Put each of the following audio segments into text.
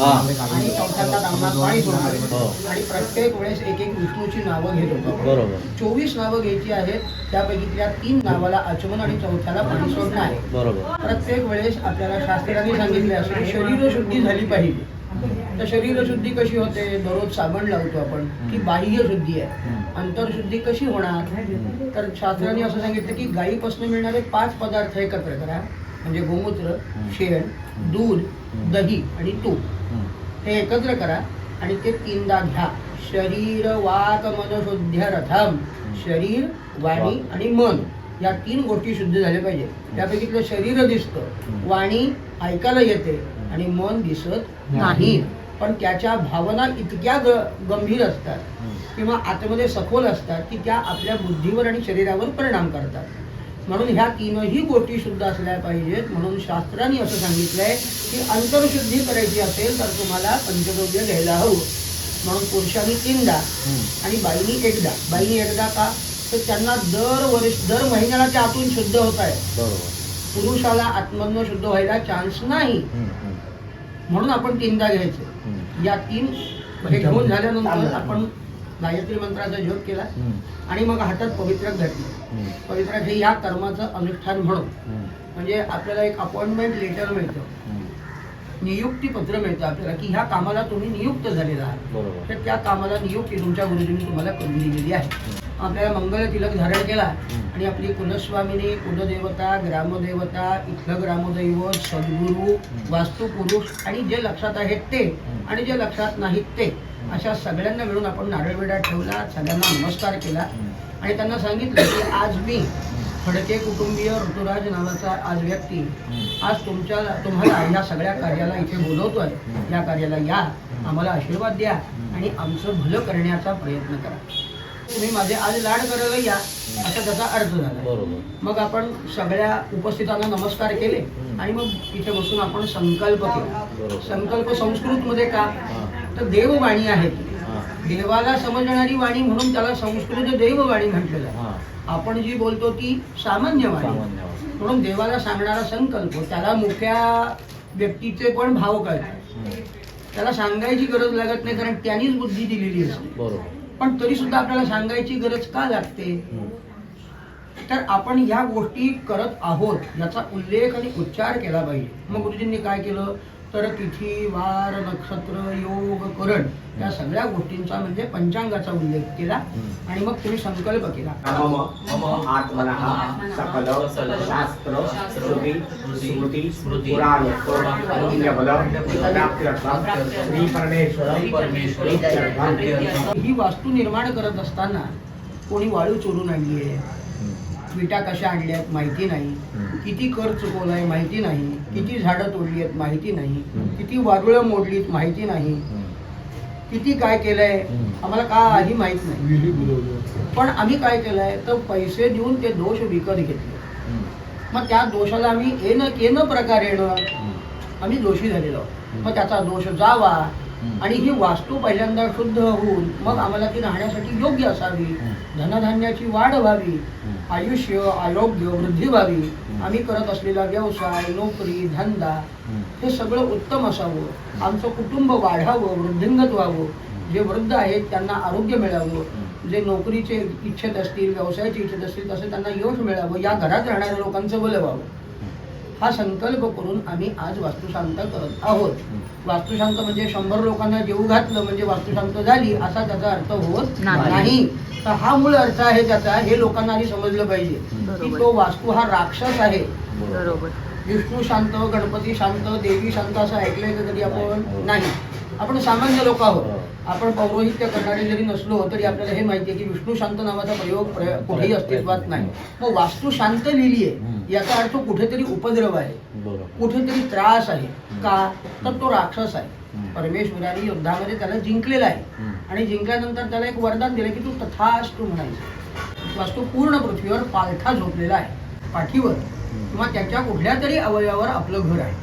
आणि पाणी हो. आणि प्रत्येक वेळेस एक एक विष्णूची नावं घेत होतो. बरोबर. चोवीस नावं घ्यायची आहेत. त्यापैकीतल्या तीन नावाला आचमन आणि चौथ्याला पाणी सोडणं आहे. बरोबर. प्रत्येक वेळेस आपल्याला शास्त्रांनी सांगितले असेल शरीरशुद्धी झाली पाहिजे. तर शरीरशुद्धी कशी होते? दररोज साबण लावतो आपण ती बाह्य शुद्धी आहे. अंतरशुद्धी कशी होणार? तर शास्त्रांनी असं सांगितलं की गायीपासून मिळणारे पाच पदार्थ एकत्र करा. म्हणजे गोमूत्र शेण दूध दही आणि तूप. हे एकत्र करा आणि ते तीनदा घ्या. शरीर वाक मन शुद्ध रथम शरीर वाणी आणि मन या तीन गोष्टी शुद्ध झाल्या पाहिजे. त्यापैकीतलं शरीर दिसतं वाणी ऐकायला येते आणि मन दिसत नाही. पण त्याच्या भावना इतक्या ग गंभीर असतात. किंवा आतमध्ये सखोल असतात की त्या आपल्या बुद्धीवर आणि शरीरावर परिणाम करतात. म्हणून ह्या तीनही गोष्टी शुद्ध असल्या पाहिजेत. म्हणून शास्त्रांनी असं सांगितलंय की अंतरशुद्धी करायची असेल तर तुम्हाला पंचगव्य घ्यायला हवं. म्हणून पुरुषांनी तीनदा. आणि बाईनी एकदा. बाईनी एकदा का? तर त्यांना दर वर्ष दर महिन्याला ते आतून शुद्ध होत आहे. बरोबर. पुरुषाला आत्मधनं शुद्ध व्हायला चान्स नाही. म्हणून आपण तीनदा घ्यायचे. या तीन हे घेऊन झाल्यानंतर आपण गायत्री मंत्राचा जप केला आणि मग हातात पवित्रक घातली हम्म, पवित्रक हे या कर्माचं अनुष्ठान म्हणून. म्हणजे आपल्याला एक अपॉइंटमेंट लेटर मिळतं. नियुक्ती पत्र मिळतं आपल्याला की ह्या कामाला तुम्ही नियुक्त झालेला आहात. तर त्या कामाला नियुक्ती तुमच्या गुरुजींनी तुम्हाला करून दिलेली आहे. आपल्याला मंगल तिलक धारण केला आणि आपली कुलस्वामिनी कुलदेवता ग्रामदेवता इथलं ग्रामदैवत सद्गुरू वास्तुपुरुष आणि जे लक्षात आहेत ते आणि जे लक्षात नाहीत ते अशा सगळ्यांना मिळून आपण नारळ वेडा ठेवला सगळ्यांना नमस्कार केला आणि त्यांना सांगितलं की आज मी फडके कुटुंबीय ऋतुराज नावाचा आज व्यक्ती. आज तुमच्या तुम्हाला ह्या सगळ्या कार्याला इथे बोलवतोय. या कार्याला या. आम्हाला आशीर्वाद द्या आणि आमचं भलं करण्याचा प्रयत्न करा. तुम्ही माझे आज लाड करायला या असा त्याचा अर्थ झाला. बरोबर. मग आपण सगळ्या उपस्थितांना नमस्कार केले आणि मग इथे बसून आपण संकल्प केला. बरोबर. संकल्प संस्कृत मध्ये का तर देववाणी आहे ती देवाला समजणारी वाणी म्हणून त्याला संस्कृत देववाणी म्हटलेलं आहे. आपण जी बोलतो ती सामान्य वाणी. म्हणून देवाला सांगणारा संकल्प त्याला मुख्या व्यक्तीचे पण भाव कळतात. त्याला सांगायची गरज लागत नाही कारण त्यांनीच बुद्धी दिलेली असते. पण तरी सुद्धा आपल्याला सांगायची गरज का लागते? तर आपण ह्या गोष्टी करत आहोत याचा उल्लेख आणि उच्चार केला पाहिजे. मग गुरुजींनी काय केलं? तर तिथी वार नक्षत्र योग करण या सगळ्या गोष्टींचा म्हणजे पंचांगाचा उल्लेख केला. आणि मग तुम्ही संकल्प केला. मम मम आत्मनः सकल शास्त्र श्रुति स्मृति पुराण पुण्यबल प्राप्त्यर्थं श्री परमेश्वर ही वास्तू निर्माण करत असताना कोणी वाळू चोरून आणली आहे विटा कशा आणल्या आहेत माहिती नाही. किती कर चुकवलाय माहिती नाही. किती झाडं तोडली आहेत माहिती नाही. किती वारुळं मोडलीत माहिती नाही. किती काय केलंय. आम्हाला काही माहीत नाही. पण आम्ही काय केलंय तर पैसे देऊन ते दोष विकत घेतले. मग त्या दोषाला आम्ही येणं केनं प्रकारेनं आम्ही दोषी झालेलो. मग त्याचा दोष जावा. आणि ही वास्तू पहिल्यांदा शुद्ध होऊन मग आम्हाला ती राहण्यासाठी योग्य असावी. धनधान्याची वाढ व्हावी. आयुष्य आरोग्य वृद्धी व्हावी. आम्ही करत असलेला व्यवसाय नोकरी धंदा. हे सगळं उत्तम असावं. आमचं कुटुंब वाढावं वृद्धिंगत व्हावं. जे वृद्ध आहेत त्यांना आरोग्य मिळावं. जे नोकरीचे इच्छित असतील व्यवसायाची इच्छित असतील तसे त्यांना यश मिळावं. या घरात राहणाऱ्या लोकांचं बलं व्हावं. हा संकल्प करून आम्ही आज वास्तुशांत करत आहोत वास्तुशांत म्हणजे शंभर लोकांना जेऊ घातलं म्हणजे वास्तुशांत झाली असा त्याचा अर्थ होत नाही. नाही तर हा मूळ अर्थ आहे त्याचा हे लोकांना आधी समजलं पाहिजे की. तो वास्तू हा राक्षस आहे विष्णू शांत गणपती शांत देवी शांत असं ऐकलंय का कधी आपण नाही. नाही आपण सामान्य लोक आहोत हो. आपण पौरोहित्य करणारे जरी नसलो तरी आपल्याला हे माहिती आहे की विष्णू शांत नावाचा प्रयोग प्रय- कुठेही अस्तित्वात नाही. मग वास्तू शांत लिहिली आहे. याचा अर्थ कुठेतरी उपद्रव आहे. कुठेतरी त्रास आहे. का? तर तो राक्षस आहे. परमेश्वराने युद्धामध्ये त्याला जिंकलेला आहे. आणि जिंकल्यानंतर त्याला एक वरदान दिलं की तू तथास्तु म्हणायचं. वास्तू पूर्ण पृथ्वीवर पालथा झोपलेला आहे. पाठीवर. किंवा त्याच्या कुठल्या तरी अवयवावर आपलं घर आहे.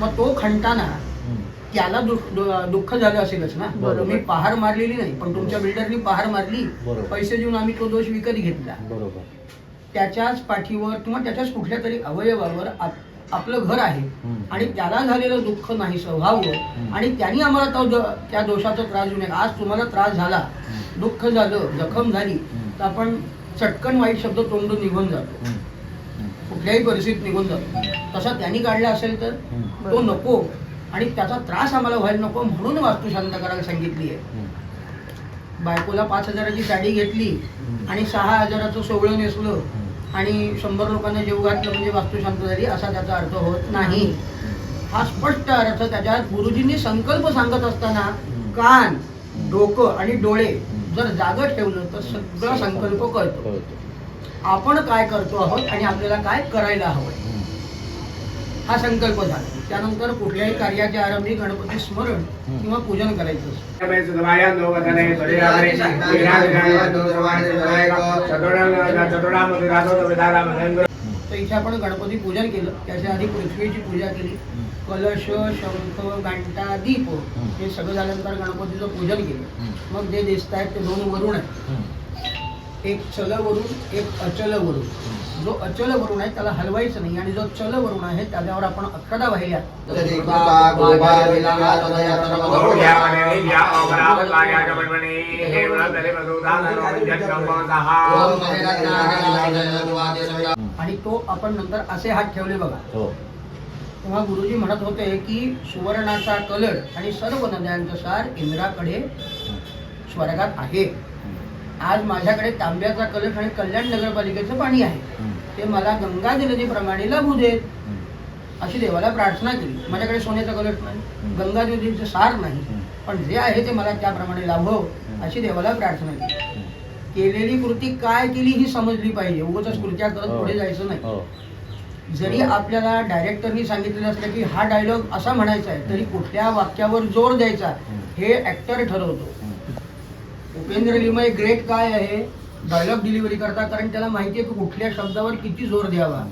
मग तो खणताना हम्म. त्याला दुःख झालं असेलच ना. तुम्ही पहार मारलेली नाही पण तुमच्या बिल्डरनी पहार मारली. पैसे देऊन आम्ही तो दोष विकत घेतला. बरोबर. त्याच्याच पाठीवर किंवा त्याच्याच कुठल्या तरी अवयवावर आप- आपलं घर आहे. आणि त्याला झालेलं दुःख नाही व्हावं आणि त्यांनी आम्हाला त्या दोषाचा त्रास देऊ नये आज तुम्हाला त्रास झाला. दुःख झालं जखम झाली तर आपण चटकन वाईट शब्द तोंडून निघून जातो. कुठल्याही परिस्थितीत निघून जातो. तसा त्यांनी काढला असेल तर तो नको. आणि त्याचा त्रास आम्हाला व्हायला नको म्हणून वास्तू शांत करायला सांगितली आहे. बायकोला पाच हजाराची साडी घेतली आणि सहा हजाराचं सोहळं नेसलं आणि शंभर लोकांना जेव घातलं म्हणजे वास्तू शांत झाली असा त्याचा अर्थ होत नाही. हा स्पष्ट अर्थ त्याच्यात गुरुजींनी संकल्प सांगत असताना कान डोकं आणि डोळे जर जागं ठेवलं तर सगळा संकल्प कळतो. आपण काय करतो आहोत आणि आपल्याला काय करायला हवं हा संकल्प झाला. त्यानंतर कुठल्याही कार्याच्या आरंभी गणपती स्मरण किंवा पूजन करायचं असतं. तर इथे आपण गणपती पूजन केलं. त्याच्या आधी पृथ्वीची पूजा केली. कलश शंख घंटा दीप हे सगळं झाल्यानंतर गणपतीचं पूजन केलं. मग जे दिसत आहेत ते दोन वरुण आहेत. एक चल वरून एक अचल वरून जो अचल वरून आहे त्याला हलवायचं नाही. आणि जो चल वरून आहे त्याच्यावर आपण अक्षदा वाहिल्या. आणि तो आपण नंतर असे हात ठेवले बघा. तेव्हा गुरुजी म्हणत होते की सुवर्णाचा कलर आणि सर्व नद्यांचं सार इंद्राकडे स्वर्गात आहे. आज माझ्याकडे तांब्याचा कलश आणि कल्याण नगरपालिकेचं पाणी आहे. ते मला गंगा जलदीप्रमाणे लाभू देत. अशी देवाला प्रार्थना केली. माझ्याकडे सोन्याचा कलश नाही गंगा नदीचं सार नाही. पण जे आहे ते मला त्याप्रमाणे लाभव अशी देवाला प्रार्थना केली. केलेली कृती काय केली ही समजली पाहिजे. उगाच कृत्या करत पुढे जायचं नाही. जरी आपल्याला डायरेक्टरनी सांगितलेलं असलं की हा डायलॉग असा म्हणायचा आहे तरी कुठल्या वाक्यावर जोर द्यायचा हे ऍक्टर ठरवतो. उपेंद्र लिमय ग्रेट काय आहे? डायलॉग डिलिव्हरी करता कारण त्याला माहिती आहे की कुठल्या शब्दावर किती जोर द्यावा.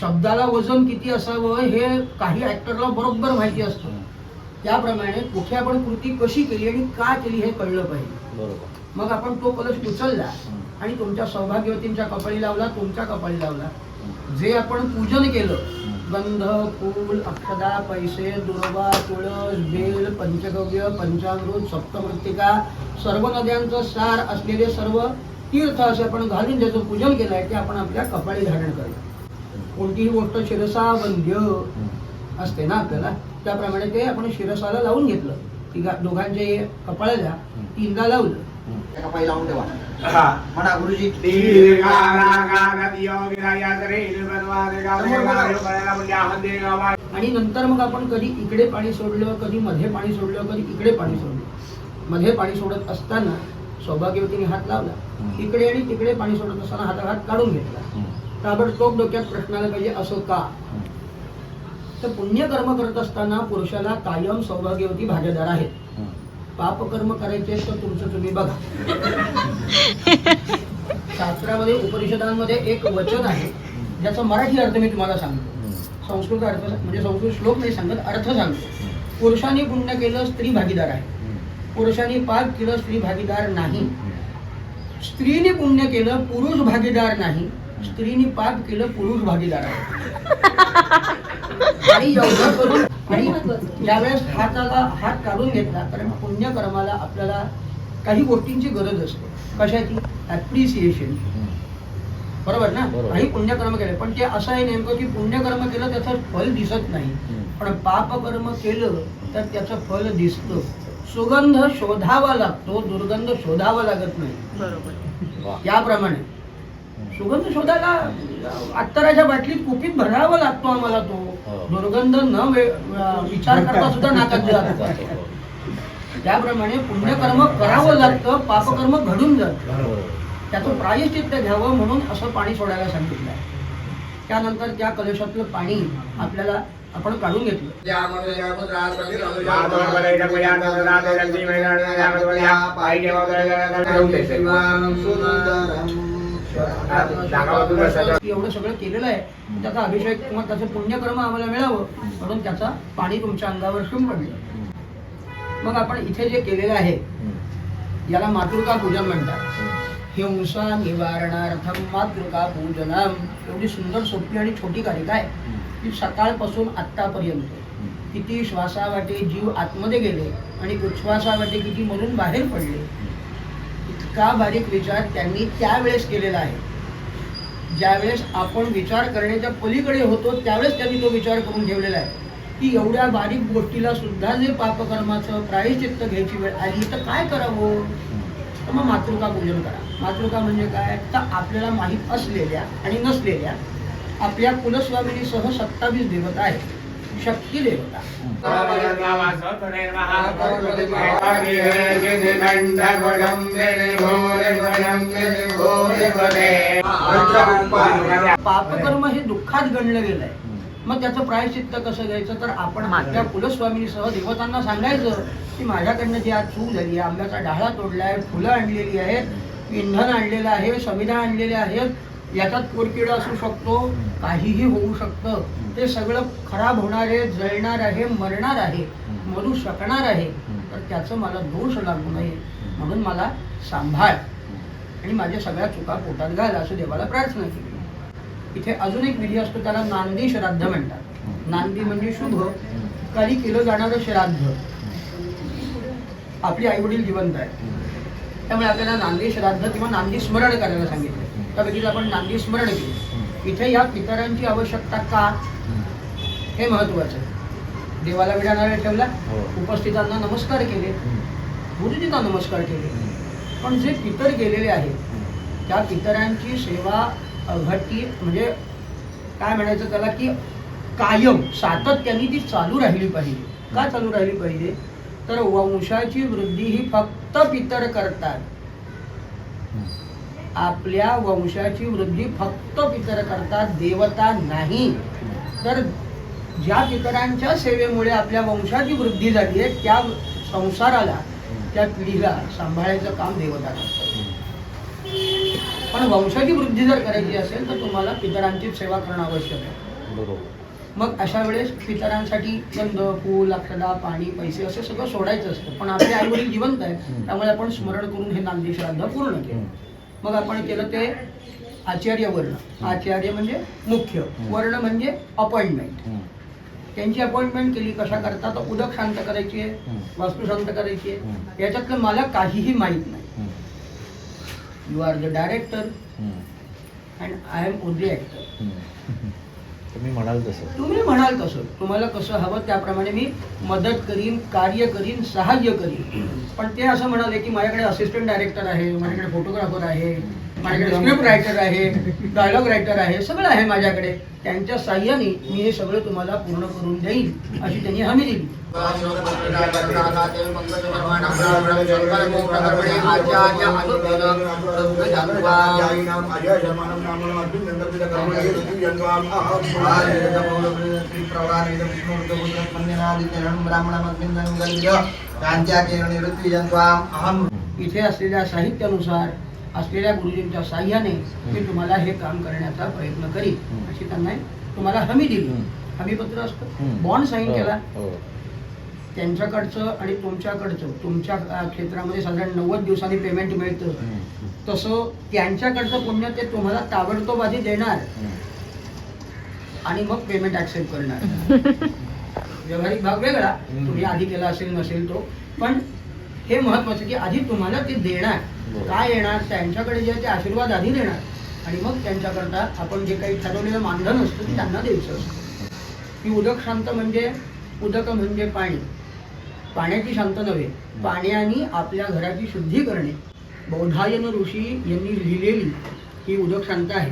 शब्दाला वजन किती असावं हे काही ऍक्टरला बरोबर माहिती असतं. त्याप्रमाणे कुठे आपण कृती कशी केली आणि का केली हे कळलं पाहिजे. मग आपण तो कलश उचलला आणि तुमच्या सौभाग्यवतींच्या कपाळी लावला तुमच्या कपाळी लावला. जे आपण पूजन केलं गंध फूल अक्षदा पैसे दुर्वा तुळस बेल पंचगव्य पंचामृत सप्तमृत्तिका सर्व नद्यांचं सार असलेले सर्व तीर्थ असे आपण घालून ज्याचं पूजन केलं आहे ते आपण आपल्या कपाळी धारण करतो कोणतीही गोष्ट शिरसा वंद्य असते ना आपल्याला त्याप्रमाणे ते आपण शिरसाला लावून घेतलं. तिघा दोघांचे कपाळाला तीनदा लावलं. कपाळी लावून ठेवा. म्हणा गुरुजी. आणि नंतर मग आपण कधी इकडे पाणी सोडलं कधी मध्ये पाणी सोडलं कधी इकडे पाणी सोडलं. मध्ये पाणी सोडत असताना सौभाग्यवतीने हात लावला. इकडे आणि तिकडे पाणी सोडत असताना हातात हात काढून घेतला. ताबडतोब डोक्यात प्रश्न आला पाहिजे असं का? तर पुण्यकर्म करत असताना पुरुषाला कायम सौभाग्यवती भागीदार आहेत. पापकर्म करायचे तर तुमचं तुम्ही बघा. शास्त्रामध्ये उपनिषदांमध्ये एक वचन आहे ज्याचा मराठी अर्थ मी तुम्हाला सांगतो. संस्कृत अर्थ म्हणजे संस्कृत श्लोक नाही सांगत अर्थ सांगतो. पुरुषाने पुण्य केलं स्त्री भागीदार आहे. पुरुषाने पाप केलं स्त्री भागीदार नाही. स्त्रीने पुण्य केलं पुरुष भागीदार नाही. स्त्रीने पाप केलं पुरुष भागीदार आहे. आणि एवढं करून आणि ज्यावेळेस हाताला हात काढून घेतला कारण पुण्यकर्माला आपल्याला काही गोष्टींची गरज असते. कशाची? ऍप्रिसिएशन बरोबर ना? बरोबर. काही पुण्यकर्म केले. पण ते असं आहे नेमकं की पुण्यकर्म केलं त्याचं फल दिसत नाही. पण पापकर्म केलं तर त्याचं फल दिसतं. सुगंध शोधावा लागतो दुर्गंध शोधावा लागत नाही. याप्रमाणे. सुगंध शोधायला अत्तराच्या बाटलीत कुपीत भरावा लागतो आम्हाला तो. हो. दुर्गंध न विचार करता सुद्धा नाकात जातो त्याप्रमाणे पुण्यकर्म करावं लागतं पापकर्म घडून जातं. त्याचं प्रायश्चित्त घ्यावं म्हणून असं पाणी सोडायला सांगितलं आहे त्यानंतर त्या कलशातलं पाणी आपल्याला आपण काढून घेतलं एवढं सगळं केलेलं आहे त्याचा अभिषेक किंवा त्याचं पुण्यकर्म आम्हाला मिळावं म्हणून त्याचा पाणी तुमच्या अंगावर शिंपडलं मग आपण इथे जे केलेलं आहे याला मातृका पूजन म्हणतात हिंसा निवारणार्थम मातृका पूजनम एवढी सुंदर सोपी आणि छोटी कारिका आहे. की सकाळपासून आत्तापर्यंत. किती श्वासावाटे जीव आतमध्ये गेले आणि उच्छ्वासावाटे किती मधून बाहेर पडले. इतका बारीक विचार त्यांनी त्यावेळेस केलेला आहे. ज्यावेळेस आपण विचार करण्याच्या पलीकडे होतो त्यावेळेस त्यांनी तो विचार करून ठेवलेला आहे. की एवढ्या बारीक गोष्टीला सुद्धा जे पापकर्माचं प्रायश्चित्त घ्यायची वेळ आली तर काय करावं? तर मग मातृका पूजन करा. मातृका म्हणजे काय? तर आपल्याला माहीत असलेल्या आणि नसलेल्या आपल्या कुलस्वामिनीसह सत्तावीस देवता आहेत. शक्ती देवता. पापकर्म हे दुःखात गणलं गेलंय. मग त्याचं प्रायश्चित्त कसं घ्यायचं? तर आपण आपल्या कुलस्वामिनीसह देवतांना सांगायचं की माझ्याकडनं जी आज चूक झाली आहे आंब्याचा डाळा तोडलाय फुलं आणलेली आहेत इंधन आणलेलं आहे संविधान आणलेले आहेत याच्यात पोरकिड असू शकतो काहीही होऊ शकतं. ते सगळं खराब होणार आहे जळणार आहे मरणार आहे मरू शकणार आहे. तर त्याचं मला दोष लागू नये. म्हणून मला सांभाळ. आणि माझ्या सगळ्या चुका पोटात घाल असं देवाला प्रार्थना केली. इथे अजून एक विधी असतो त्याला नांदी श्राद्ध म्हणतात. नांदी म्हणजे शुभ काही केलं जाणारं श्राद्ध. आपली आई वडील जिवंत आहे त्यामुळे आपल्याला नांदी श्राद्ध किंवा नांदी स्मरण करायला सांगितलं. त्या व्यक्तीला आपण नांदी स्मरण केलं. इथे या पितरांची आवश्यकता का? हे महत्वाचं आहे. देवाला विडा नारळ ठेवला. हो. उपस्थितांना नमस्कार केले. गुरुजींना नमस्कार केले. पण जे पितर गेलेले आहेत त्या पितरांची सेवा अघटी म्हणजे काय म्हणायचं त्याला की कायम सातत्याने ती चालू राहिली पाहिजे. का चालू राहिली पाहिजे? तर वंशाची वृद्धी ही फक्त पितर करतात. आपल्या वंशाची वृद्धी फक्त पितर करतात देवता नाही. तर ज्या पितरांच्या सेवेमुळे आपल्या वंशाची वृद्धी झाली आहे त्या संसाराला त्या पिढीला सांभाळायचं काम देवता करतात. पण वंशाची वृद्धी जर करायची असेल तर तुम्हाला पितरांची सेवा करणं आवश्यक आहे. बरोबर. मग अशा वेळेस पितरांसाठी गंध फूल अक्षदा पाणी पैसे असं सगळं सोडायचं असतं. पण आपले आई वडील जिवंत आहेत त्यामुळे आपण स्मरण करून हे नांदी श्राद्ध पूर्ण केलं. मग आपण केलं ते आचार्य वर्ण. आचार्य म्हणजे मुख्य. वर्ण म्हणजे अपॉइंटमेंट. त्यांची अपॉइंटमेंट केली कशा करता तर उदक शांत करायची आहे वास्तू शांत करायची आहे याच्यातलं मला काहीही माहीत नाही. You are the director and I am only actor तुम्ही म्हणाल तसं. तुम्ही म्हणाल तसं. तुम्हाला कसं हवं त्याप्रमाणे मी मदत करीन कार्य करीन सहाय्य करीन. पण ते असं म्हणाले की माझ्याकडे असिस्टंट डायरेक्टर आहे माझ्याकडे फोटोग्राफर आहे. माझ्याकडे स्क्रिप्ट रायटर आहे डायलॉग रायटर आहे सगळं आहे माझ्याकडे. त्यांच्या साह्याने मी हे सगळं तुम्हाला पूर्ण करून देईन अशी त्यांनी हमी दिली. इथे असलेल्या साहित्यानुसार असलेल्या गुरुजींच्या साह्याने मी तुम्हाला हे काम करण्याचा प्रयत्न करीन. अशी त्यांना तुम्हाला हमी दिली. हमीपत्र असतं. बॉन्ड साईन केला. हो. त्यांच्याकडचं आणि तुमच्याकडचं तुमच्या क्षेत्रामध्ये साधारण नव्वद दिवसांनी पेमेंट मिळतं. तसं त्यांच्याकडचं पुण्य ते तुम्हाला ताबडतोब आधी देणार आणि मग पेमेंट ऍक्सेप्ट करणार. व्यावहारिक भाग वेगळा. तुम्ही आधी केला असेल नसेल तो. पण हे महत्वाचं की आधी तुम्हाला ते देणार. काय येणार? त्यांच्याकडे जे आहे ते आशीर्वाद आधी देणार. आणि मग त्यांच्याकरता आपण जे काही ठरवलेलं मानधन असतं ते त्यांना द्यायचं असतं. की उदक शांत म्हणजे उदक म्हणजे पाणी. पाण्याची शांत नव्हे. पाण्याने आपल्या घराची शुद्धी करणे. बौधायन ऋषी यांनी लिहिलेली ही उदक शांत आहे.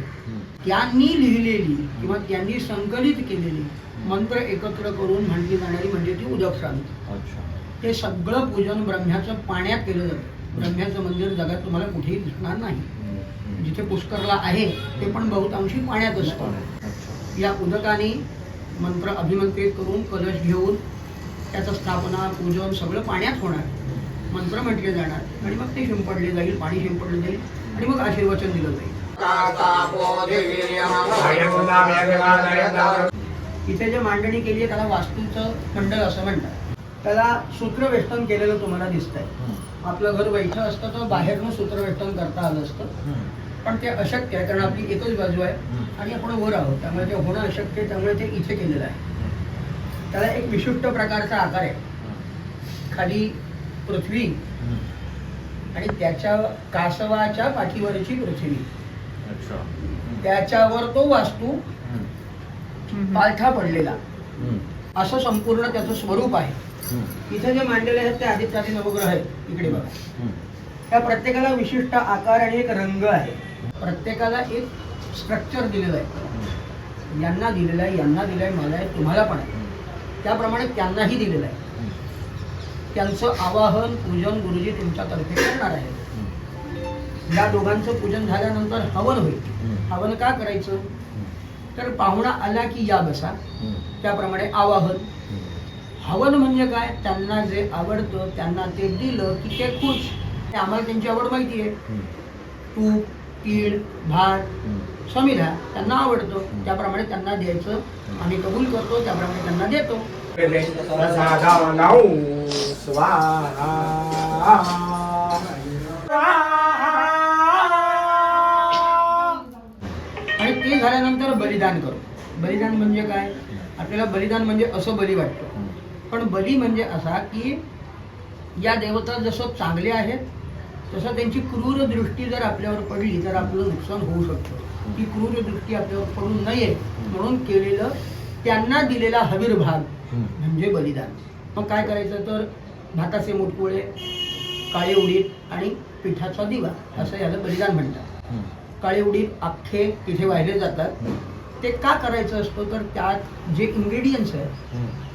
त्यांनी लिहिलेली किंवा त्यांनी संकलित केलेली मंत्र एकत्र करून म्हटली जाणारी म्हणजे ती उदक शांत. अच्छा. ते सगळं पूजन ब्रह्म्याचं पाण्यात केलं जातं. ब्रह्म्याचं मंदिर जगात तुम्हाला कुठेही दिसणार नाही. जिथे पुष्करला आहे ते पण बहुतांशी पाण्यात असतं. या उदकाने मंत्र अभिमंत्रित करून कलश घेऊन त्याचं स्थापना पूजन सगळं पाण्यात होणार. मंत्र म्हटले जाणार. आणि मग ते शिंपडले जाईल पाणी शिंपडलं जाईल आणि मग आशीर्वचन दिलं जाईल. इथे जे मांडणी केली आहे त्याला वास्तूचं मंडळ असं म्हणतात. त्याला सूत्रवेष्टन केलेलं तुम्हाला दिसतंय आपलं घर बैठं असतं तर बाहेरनं सूत्रवेष्टन करता आलं असतं. पण ते अशक्य आहे कारण आपली एकच बाजू आहे. आणि आपण वर आहोत त्यामुळे ते होणं अशक्य आहे त्यामुळे ते इथे केलेलं आहे त्याला एक विशिष्ट प्रकारचा आकार आहे खाली पृथ्वी. आणि त्याच्या कासवाच्या पाठीवरची पृथ्वी. त्याच्यावर तो वास्तू. पालथा पडलेला. असं संपूर्ण त्याचं स्वरूप आहे. इथे जे मांडलेले आहेत ते आदित्यादी नवग्रह आहेत. इकडे बघा. त्या प्रत्येकाला विशिष्ट आकार आणि एक रंग आहे. प्रत्येकाला एक स्ट्रक्चर दिलेलं आहे. यांना दिलेलं आहे यांना दिलं आहे मला आहे तुम्हाला पण आहे. त्याप्रमाणे त्यांनाही दिलेलं आहे. त्यांचं आवाहन पूजन गुरुजी तुमच्यातर्फे करणार आहे. या दोघांचं पूजन झाल्यानंतर हवन होईल. हवन का करायचं? तर पाहुणा आला की या बसा. त्याप्रमाणे आवाहन. हवन म्हणजे काय? त्यांना जे आवडतं त्यांना ते दिलं की ते खुश. ते आम्हाला त्यांची आवड माहिती आहे. तूप तीळ भात. समिधा त्यांना आवडतं. त्याप्रमाणे त्यांना द्यायचं. आम्ही कबूल करतो. त्याप्रमाणे त्यांना देतो. आणि ते झाल्यानंतर बलिदान करू बलिदान म्हणजे काय? आपल्याला बलिदान म्हणजे असं बली वाटतं. पण बली म्हणजे असा की या देवता जसं चांगले आहेत तसं त्यांची क्रूर दृष्टी जर आपल्यावर पडली तर आपलं नुकसान होऊ शकतं ती क्रूर दृष्टी आपल्यावर पडू नये म्हणून केलेलं त्यांना दिलेला हवीरभाग. म्हणजे बलिदान मग काय करायचं तर भाताचे मुटकुळे काळे उडीद आणि पिठाचा दिवा असं याला बलिदान म्हणतात. काळे उडीद अख्खे तिथे वाहिले जातात ते का करायचं असतं तर त्यात जे इन्ग्रेडियंट्स आहेत.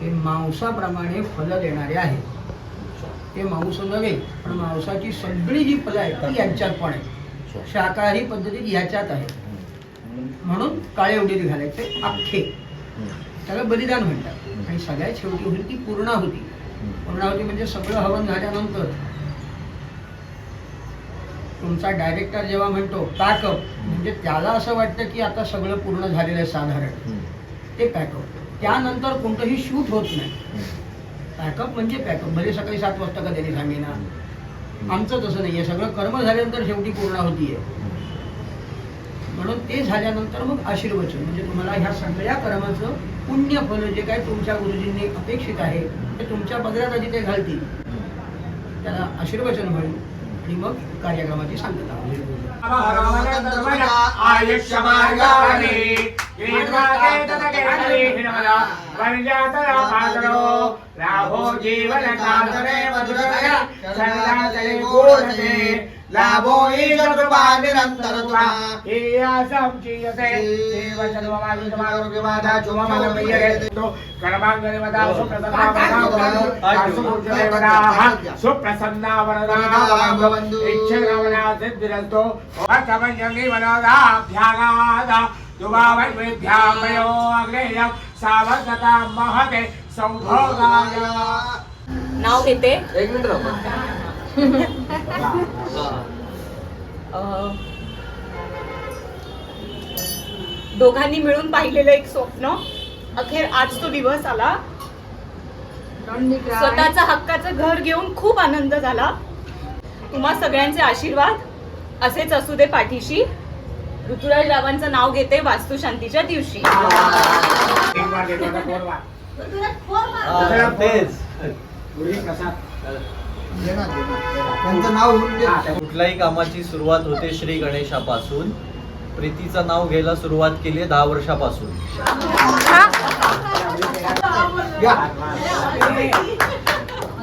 ते मांसाप्रमाणे फलं देणारे आहेत ते मांस नव्हे पण मांसाची सगळी जी फलं आहेत ती यांच्यात पण आहे शाकाहारी पद्धतीत ह्याच्यात आहे म्हणून काळे उडीद घालायचे अख्खे. त्याला बलिदान म्हणतात आणि सगळ्यात शेवटी होईल ती पूर्णाहुती हम्म. पूर्णाहुती म्हणजे सगळं हवन झाल्यानंतर तुमचा डायरेक्टर जेव्हा म्हणतो पॅकअप म्हणजे त्याला असं वाटतं की आता सगळं पूर्ण झालेलं आहे साधारण. ते पॅकअप त्यानंतर कोणतंही शूट होत नाही. पॅकअप म्हणजे पॅकअप भले सकाळी सात वाजता का त्यांनी सांगेना आमचं तसं नाही आहे सगळं कर्म झाल्यानंतर शेवटी पूर्ण होती आहे म्हणून ते झाल्यानंतर मग आशीर्वचन. म्हणजे तुम्हाला ह्या सगळ्या कर्माचं पुण्य फल जे काय तुमच्या गुरुजींनी अपेक्षित आहे ते तुमच्या पदरात आधी ते घालतील. त्याला आशीर्वचन होईल आणि मग कार्यक्रमाची सांगता आयुष्य పరిజాతరాపాదరో లాభో జీవన కాంతరే మధురతయ సరళాతలి గూఢతే లాభో ఈగ కృపా నిరంతరత్వా ఈయాసం చీయతే దేవ సర్వమాగ సమారోగ్య వాదా చుమమల ప్రియరే కర్మాంగ దేవతా సుప్రసన్నా వరదా సుమూర్తి దేవతాః సుప్రసన్నా వరదా భవంతు ఇచ్చ రమణా సిద్ధిరంతో వతమయంగి వనదా భ్యాగాదా नाव घेते? एक मिनिट दोघांनी मिळून पाहिलेलं एक स्वप्न. अखेर आज तो दिवस आला. स्वतःचा हक्काचं घर घेऊन खूप आनंद झाला. तुम्हा सगळ्यांचे आशीर्वाद असेच असू दे पाठीशी. ऋतुराज रावांचं नाव घेते वास्तुशांतीच्या दिवशी. कुठल्याही कामाची सुरुवात होते श्री गणेशापासून. प्रीतीचं नाव घ्यायला सुरुवात केली दहा वर्षापासून.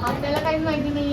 आपल्याला माहिती नाही.